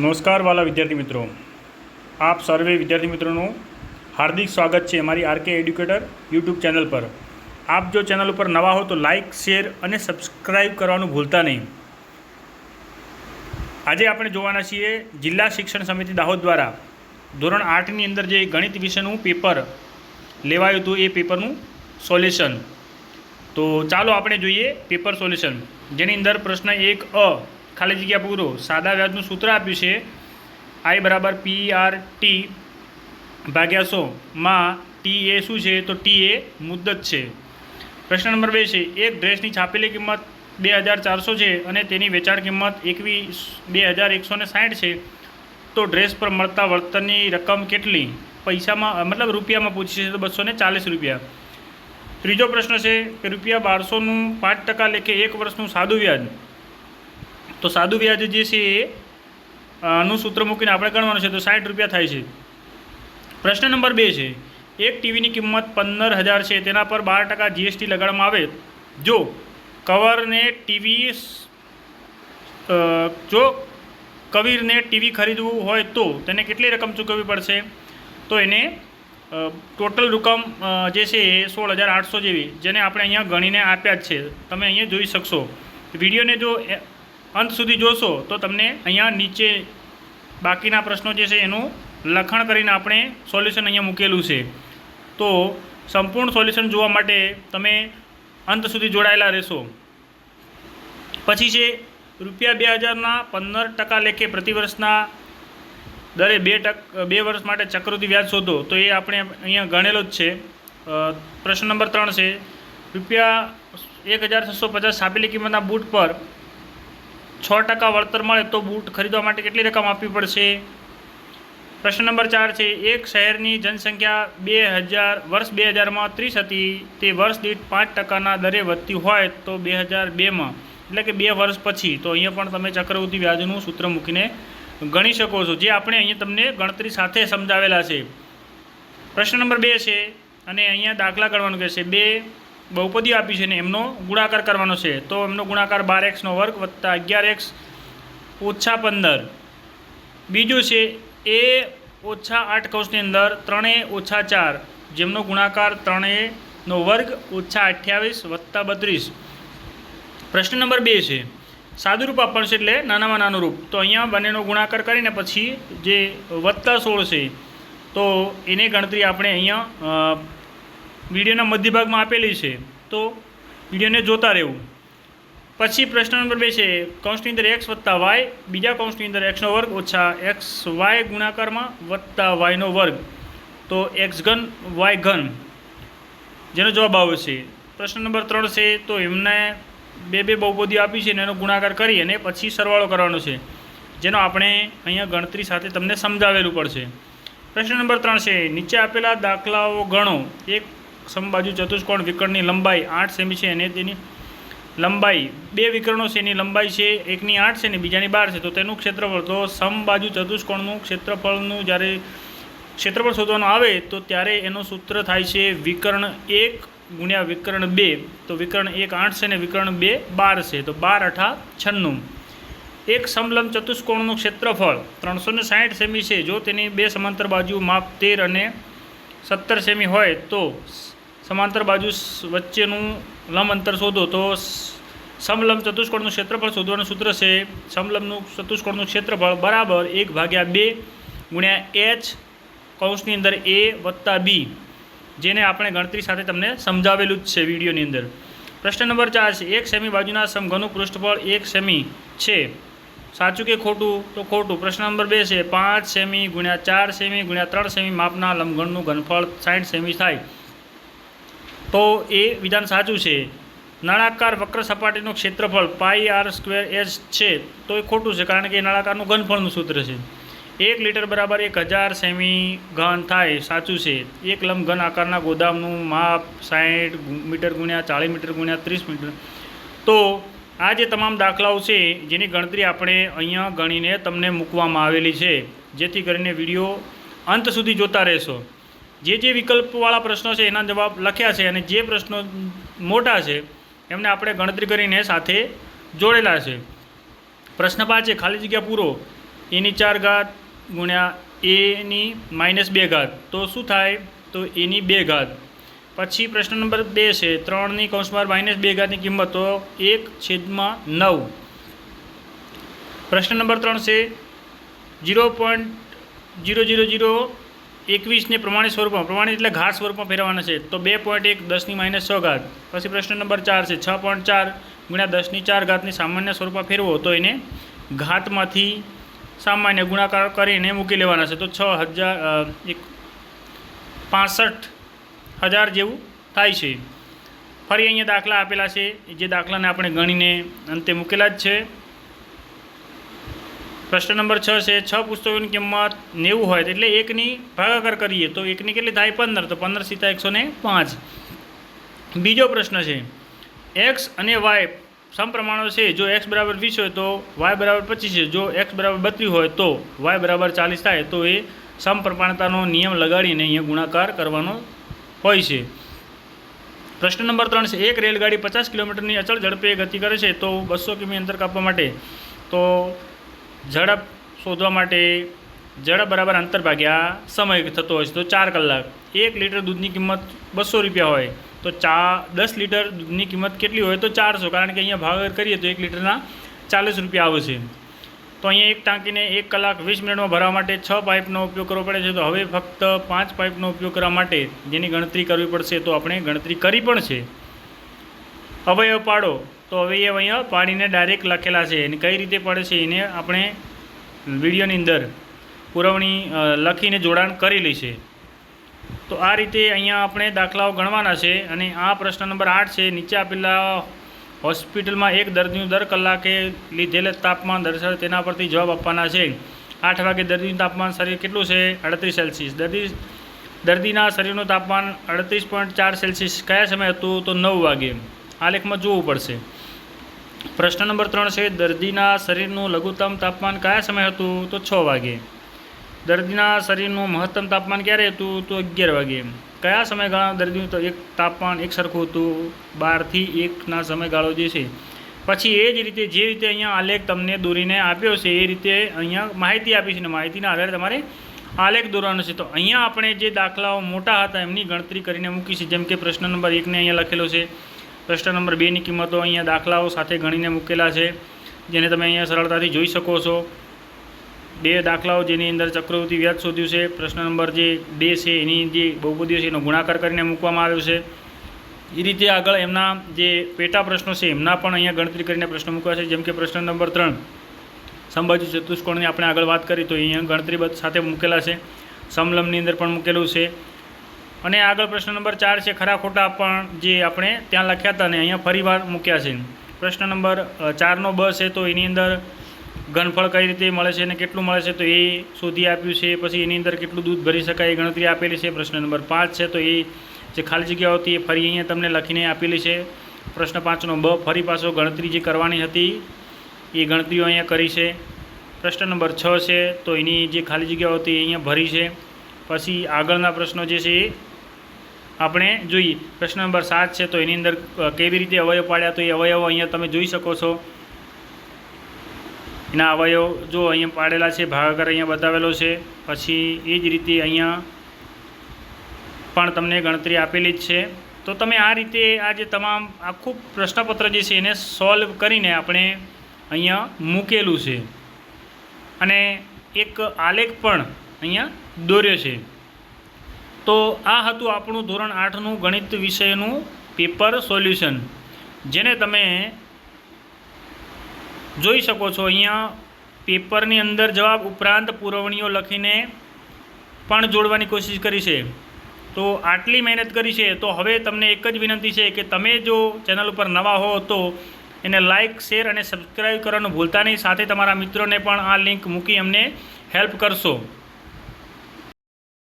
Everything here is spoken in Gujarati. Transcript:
નમસ્કાર વાલા વિદ્યાર્થી મિત્રો. આપ સર્વે વિદ્યાર્થી મિત્રોનું હાર્દિક સ્વાગત છે અમારી આરકે એડ્યુકેટર યુટ્યુબ ચેનલ પર. આપ જો ચેનલ ઉપર નવા હો તો લાઇક શેર અને સબસ્ક્રાઈબ કરવાનું ભૂલતા નહીં. આજે આપણે જોવાના છીએ જિલ્લા શિક્ષણ સમિતિ દાહોદ દ્વારા ધોરણ આઠની અંદર જે ગણિત વિષયનું પેપર લેવાયું હતું એ પેપરનું સોલ્યુશન. તો ચાલો આપણે જોઈએ પેપર સોલ્યુશન. જેની અંદર પ્રશ્ન એક અ ખાલી જગ્યા પૂરો સાદા વ્યાજનું સૂત્ર આપ્યું છે. આઈ બરાબર પી આર ટી ભાગ્યા સો. માં ટી એ શું છે? તો ટી એ મુદ્દત છે. પ્રશ્ન નંબર બે છે. એક ડ્રેસની છાપેલી કિંમત બે હજાર ચારસો છે અને તેની વેચાણ કિંમત એકવીસ બે હજાર એકસો ને સાઠ છે. તો ડ્રેસ પર મળતા વળતરની રકમ કેટલી? પૈસામાં મતલબ રૂપિયામાં પૂછી તો બસો ને ચાલીસ રૂપિયા. ત્રીજો પ્રશ્ન છે કે રૂપિયા બારસોનું પાંચ ટકા લેખે એક વર્ષનું સાદું વ્યાજ. તો સાદું વ્યાજ જે છે એ આનું સૂત્ર મૂકીને આપણે ગણવાનું છે તો સાઠ રૂપિયા થાય છે. પ્રશ્ન નંબર બે છે, એક ટીવીની કિંમત પંદર હજાર છે, તેના પર બાર ટકા જીએસટી લગાડવામાં આવે. જો કવરને ટીવી જો કવિરને ટીવી ખરીદવું હોય તો તેને કેટલી રકમ ચૂકવવી પડશે? તો એને ટોટલ રકમ જે છે એ સોળ હજાર આઠસો જેવી, જેને આપણે અહીંયા ગણીને આપ્યા જ છે. તમે અહીંયા જોઈ શકશો. વિડીયોને જો અંત સુધી જોશો તો તમને અહીંયા નીચે બાકીના પ્રશ્નો જે છે એનું લખાણ કરીને આપણે સોલ્યુશન અહીંયા મૂકેલું છે. તો સંપૂર્ણ સોલ્યુશન જોવા માટે તમે અંત સુધી જોડાયેલા રહેશો. પછી છે, રૂપિયા બે હજારના પંદર ટકા લેખે પ્રતિવર્ષના દરે બે ટક, બે વર્ષ માટે ચક્રવૃદ્ધિ વ્યાજ શોધો. તો એ આપણે અહીંયા ગણેલો જ છે. પ્રશ્ન નંબર ત્રણ છે, રૂપિયા એક હજાર છસો પચાસ છાપેલી કિંમતના બૂટ પર છ ટકા વળતર મળે તો બૂટ ખરીદવા માટે કેટલી રકમ આપવી પડશે? પ્રશ્ન નંબર ચાર છે, એક શહેરની જનસંખ્યા બે હજાર, વર્ષ બે હજારમાં ત્રીસ હતી. તે વર્ષ દીઠ પાંચ ટકાના દરે વધતી હોય તો બે હજાર બેમાં, એટલે કે બે વર્ષ પછી. તો અહીંયા પણ તમે ચક્રવૃદ્ધિ વ્યાજનું સૂત્ર મૂકીને ગણી શકો છો, જે આપણે અહીંયા તમને ગણતરી સાથે સમજાવેલા છે. પ્રશ્ન નંબર બે છે, અને અહીંયા દાખલા કરવાનું કહે છે બે બહુપદી આપી છે ને એમનો ગુણાકાર કરવાનો છે, તો એમનો ગુણાકાર બાર એક્સનો વર્ગ વત્તા અગિયાર એક્સ ઓછા પંદર. બીજું છે, એ ઓછા આઠ કૌશની અંદર ત્રણેય ઓછા ચાર, જેમનો ગુણાકાર ત્રણેનો વર્ગ ઓછા અઠ્યાવીસ વત્તા બત્રીસ. પ્રશ્ન નંબર બે છે સાદું રૂપ આપવાનું છે એટલે નાનામાં નાનું રૂપ. તો અહીંયા બંનેનો ગુણાકાર કરીને પછી જે વત્તા સોળ છે, તો એની ગણતરી આપણે અહીંયા વિડીયોના મધ્ય ભાગમાં આપેલી છે, તો વિડીયોને જોતા રહેવું. પછી પ્રશ્ન નંબર બે છે, કૌંસની અંદર એક્સ વત્તા વાય બીજા કૌંસની અંદર એક્સનો વર્ગ ઓછા એક્સ વાય ગુણાકારમાં વત્તા વાયનો વર્ગ. તો એક્સ ઘન વાય ઘન. જેનો જવાબ આવશે પ્રશ્ન નંબર ત્રણ છે, તો એમને બે બે બહુપદીઓ આપી છે અને એનો ગુણાકાર કરી અને પછી સરવાળો કરવાનો છે, જેનો આપણે અહીંયા ગણતરી સાથે તમને સમજાવેલું પડશે. પ્રશ્ન નંબર ત્રણ છે, નીચે આપેલા દાખલાઓ ગણો. એક સમબાજુ ચતુષ્કોણ વિકર્ણની લંબાઈ આઠ સેમી છે અને તેની લંબાઈ બે વિકર્ણો છે, એની લંબાઈ છે, એકની આઠ છે ને બીજાની બાર છે. તો તેનું ક્ષેત્રફળ, તો સમબાજુ ચતુષ્કોણનું ક્ષેત્રફળનું જ્યારે ક્ષેત્રફળ શોધવાનું આવે, તો ત્યારે એનું સૂત્ર થાય છે વિકર્ણ એક ગુણ્યા વિકર્ણ બે. તો વિકર્ણ એક આઠ છે ને વિકર્ણ બે બાર છે. તો બાર અઠા છન્નું. એક સમલંબ ચતુષ્કોણનું ક્ષેત્રફળ ત્રણસો ને સાઠ સેમી છે. જો તેની બે સમાંતર બાજુ માપ તેર અને સત્તર સેમી હોય, તો સમાંતર બાજુ વચ્ચેનું લંબ અંતર શોધો તો સમલંબ ચતુષ્કોણનું ક્ષેત્રફળ શોધવાનું સૂત્ર છે. સમલંબનું ચતુષ્કોણનું ક્ષેત્રફળ બરાબર એક ભાગ્યા બે ગુણ્યા એચ કૌંસની અંદર એ વત્તા બી, જેને આપણે ગણતરી સાથે તમને સમજાવેલું જ છે વિડીયોની અંદર. પ્રશ્ન નંબર ચાર છે, એક સેમી બાજુના સમઘનું પૃષ્ઠફળ એક સેમી છે. સાચું કે ખોટું? તો ખોટું. પ્રશ્ન નંબર બે છે, પાંચ સેમી ગુણ્યા ચાર સેમી ગુણ્યા ત્રણ સેમી માપના લંબઘનનું ઘનફળ સાઠ સેમી થાય. તો એ વિધાન સાચું છે. નળાકાર વક્ર સપાટીનું ક્ષેત્રફળ પાઈ આર સ્ક્વેર એચ છે તો એ ખોટું છે કારણ કે એ નળાકારનું ઘનફળનું સૂત્ર છે. એક લીટર બરાબર એક હજાર સેમી ઘન થાય સાચું છે. એક લંબ ઘન આકારના ગોદામનું માપ સાઠ મીટર ગુણ્યા ચાળીસ મીટર ગુણ્યા ત્રીસ મીટર. તો આ જે તમામ દાખલાઓ છે જેની ગણતરી આપણે અહીંયા ગણીને તમને મૂકવામાં આવેલી છે. જેથી કરીને વીડિયો અંત સુધી જોતા રહેશો. જે જે વિકલ્પવાળા પ્રશ્નો છે એના જવાબ લખ્યા છે અને જે પ્રશ્નો મોટા છે, એમને આપણે ગણતરી કરીને સાથે જોડેલા છે. પ્રશ્ન પાંચ છે, ખાલી જગ્યા પૂરો. એની ચાર ઘાત ગુણ્યા એની માઇનસ બે ઘાત. તો શું થાય? તો એની બે ઘાત. પછી પ્રશ્ન નંબર બે છે ત્રણની કૌંસમાં માઇનસ બે ઘાતની કિંમત, તો એક છેદમાં નવ. પ્રશ્ન નંબર ત્રણ છે zero point zero zero zero એકવીસને પ્રમાણિત સ્વરૂપમાં, પ્રમાણિત એટલે ઘાત સ્વરૂપમાં ફેરવવાના છે. તો બે પોઈન્ટ એક દસની માઇનસ છ ઘાત. પછી પ્રશ્ન નંબર ચાર છે, છ પોઈન્ટ ચાર ગુણ્યા દસની ચાર ઘાતની સામાન્ય સ્વરૂપમાં ફેરવો, તો એને ઘાતમાંથી સામાન્ય ગુણાકાર કરીને મૂકી લેવાના છે. તો છ હજાર એક, પાસઠ હજાર જેવું થાય છે. ફરી અહીંયા દાખલા આપેલા છે, જે દાખલાને આપણે ગણીને અંતે મૂકેલા જ છે. પ્રશ્ન નંબર છ છે, છ પુસ્તકોની કિંમત નેવું હોય એટલે એકની ભાગાકાર કરીએ તો એકની કેટલી થાય? પંદર. તો પંદર સીતા એકસો ને પાંચ. બીજો પ્રશ્ન છે એક્સ અને વાય સમપ્રમાણો છે. જો એક્સ બરાબર વીસ હોય તો વાય બરાબર પચીસ છે. જો એક્સ બરાબર બત્રીસ હોય તો વાય બરાબર ચાલીસ થાય. તો એ સમપ્રમાણતાનો નિયમ લગાડીને અહીંયા ગુણાકાર કરવાનો હોય છે. પ્રશ્ન નંબર ત્રણ છે, એક રેલગાડી પચાસ કિલોમીટરની અચળ ઝડપે ગતિ કરે છે તો બસો કિમી અંતર કાપવા માટે. તો ઝડપ શોધવા માટે ઝડપ બરાબર અંતર ભાગ્યા સમય થતો હોય છે. તો ચાર કલાક. એક લીટર દૂધની કિંમત બસો રૂપિયા હોય. તો ચા, દસ લીટર દૂધની કિંમત કેટલી હોય? તો ચારસો. કારણ કે અહીંયા ભાગ કરીએ તો એક લીટરના ચાલીસ રૂપિયા આવે છે. તો અહીંયા એક ટાંકીને એક કલાક વીસ મિનિટમાં ભરવા માટે છ પાઇપનો ઉપયોગ કરવો પડે છે. તો હવે ફક્ત પાંચ પાઇપનો ઉપયોગ કરવા માટે જેની ગણતરી કરવી પડશે તો આપણે ગણતરી કરી પણ છે. અવયવ પાડો. તો અવયવ અહીંયા પાડીને ડાયરેક્ટ લખેલા છે અને કઈ રીતે પડે છે એને આપણે વિડીયોની અંદર પુરવણી લખીને જોડાણ કરેલી છે. તો આ રીતે અહીંયા આપણે દાખલાઓ ગણવાના છે અને આ પ્રશ્ન નંબર આઠ છે, નીચે આપેલા હોસ્પિટલમાં એક દર્દીનું દર કલાકે લીધેલ તાપમાન દર્શાવે તેના પરથી જવાબ આપવાના છે. આઠ વાગે દર્દીનું તાપમાન શરીર કેટલું છે? અડત્રીસ સેલ્સિયસ. દર્દી, દર્દીના શરીરનું તાપમાન અડત્રીસ પોઈન્ટ ચાર સેલ્સિયસ. કયા સમય હતું? તો નવ વાગે. આ લેખમાં જોવું પડશે. પ્રશ્ન નંબર ત્રણ છે, દર્દીના શરીરનું લઘુત્તમ તાપમાન કયા સમય હતું? તો છ વાગે. દર્દીના શરીરનું મહત્તમ તાપમાન ક્યારે હતું? તો અગિયાર વાગે. કયા સમયગાળા દર્દીનું તો, એક તાપમાન એક સરખું હતું? બારથી એકના સમયગાળો જે છે. પછી એ જ રીતે જે રીતે અહીંયા આલેખ તમને દોરીને આપ્યો છે, એ રીતે અહીંયા માહિતી આપી છે ને માહિતીના આધારે તમારે આલેખ દોરવાનો છે. તો અહીંયા આપણે જે દાખલાઓ મોટા હતા, એમની ગણતરી કરીને મૂકી છે. જેમ કે પ્રશ્ન નંબર એકને અહીંયા લખેલો છે. પ્રશ્ન નંબર બેની કિંમતો અહીંયા દાખલાઓ સાથે ગણીને મૂકેલા છે, જેને તમે અહીંયા સરળતાથી જોઈ શકો છો. બે દાખલાઓ જેની અંદર ચક્રવૃત્તિ વ્યાજ શોધ્યું છે. પ્રશ્ન નંબર જે બે છે, એની જે બહુપદીઓ છે, એનો ગુણાકાર કરીને મૂકવામાં આવ્યો છે. એ રીતે આગળ એમના જે પેટા પ્રશ્નો છે, એમના પણ અહીંયા ગણતરી કરીને પ્રશ્નો મૂક્યા છે. જેમ કે પ્રશ્ન નંબર ત્રણ સંભાજી ચતુષ્કોણની આપણે આગળ વાત કરી, તો અહીંયા ગણતરી સાથે મૂકેલા છે. સમલમની અંદર પણ મૂકેલું છે. અને આગળ પ્રશ્ન નંબર ચાર છે, ખરા ખોટા પણ જે આપણે ત્યાં લખ્યા હતા ને અહીંયા ફરીવાર મૂક્યા છે. પ્રશ્ન નંબર ચારનો બ છે, તો એની અંદર ઘનફળ કઈ રીતે મળે છે અને કેટલું મળે છે, તો એ શોધી આપ્યું છે, પછી એની અંદર કેટલું દૂધ ભરી શકાય એ ગણતરી આપેલી છે. પ્રશ્ન નંબર પાંચ છે, તો એ જે ખાલી જગ્યાઓ હતી એ ફરી અહીંયા તમને લખીને આપેલી છે. પ્રશ્ન પાંચનો બ, ફરી પાછો ગણતરી જે કરવાની હતી, એ ગણતરીઓ અહીંયા કરી છે. પ્રશ્ન નંબર છ છે, તો એની જે ખાલી જગ્યાઓ હતી એ અહીંયા ભરી છે. પછી આગળના પ્રશ્નો જે છે એ આપણે જોઈએ. પ્રશ્ન નંબર સાત છે, તો એની અંદર કેવી રીતે અવયવ પાડ્યા? તો એ અવયવો અહીંયા તમે જોઈ શકો છો. એના અવયવ જો અહીંયા પાડેલા છે ભાગાકાર અહીંયા બતાવેલો છે. પછી એ જ રીતે અહીંયા પણ તમને ગણતરી આપેલી જ છે. તો તમે આ રીતે આ જે તમામ આખું પ્રશ્નપત્ર જે છે એને સોલ્વ કરીને આપણે અહીંયા મૂકેલું છે. અને એક આલેખ પણ અહીંયા દોર્યો છે. તો આ હતું આપણું ધોરણ આઠનું ગણિત વિષયનું પેપર સોલ્યુશન. જેને તમે જોઈ શકો છો અહીંયા પેપરની અંદર જવાબ ઉપરાંત પુરવણીઓ લખીને પણ જોડવાની કોશિશ કરી છે. તો આટલી મહેનત કરી છે, તો હવે તમને એક જ વિનંતી છે કે તમે જો ચેનલ ઉપર નવા હો તો એને લાઇક શેર અને સબસ્ક્રાઈબ કરવાનું ભૂલતા નહીં. સાથે તમારા મિત્રોને પણ આ લિંક મૂકી અમને હેલ્પ કરશો.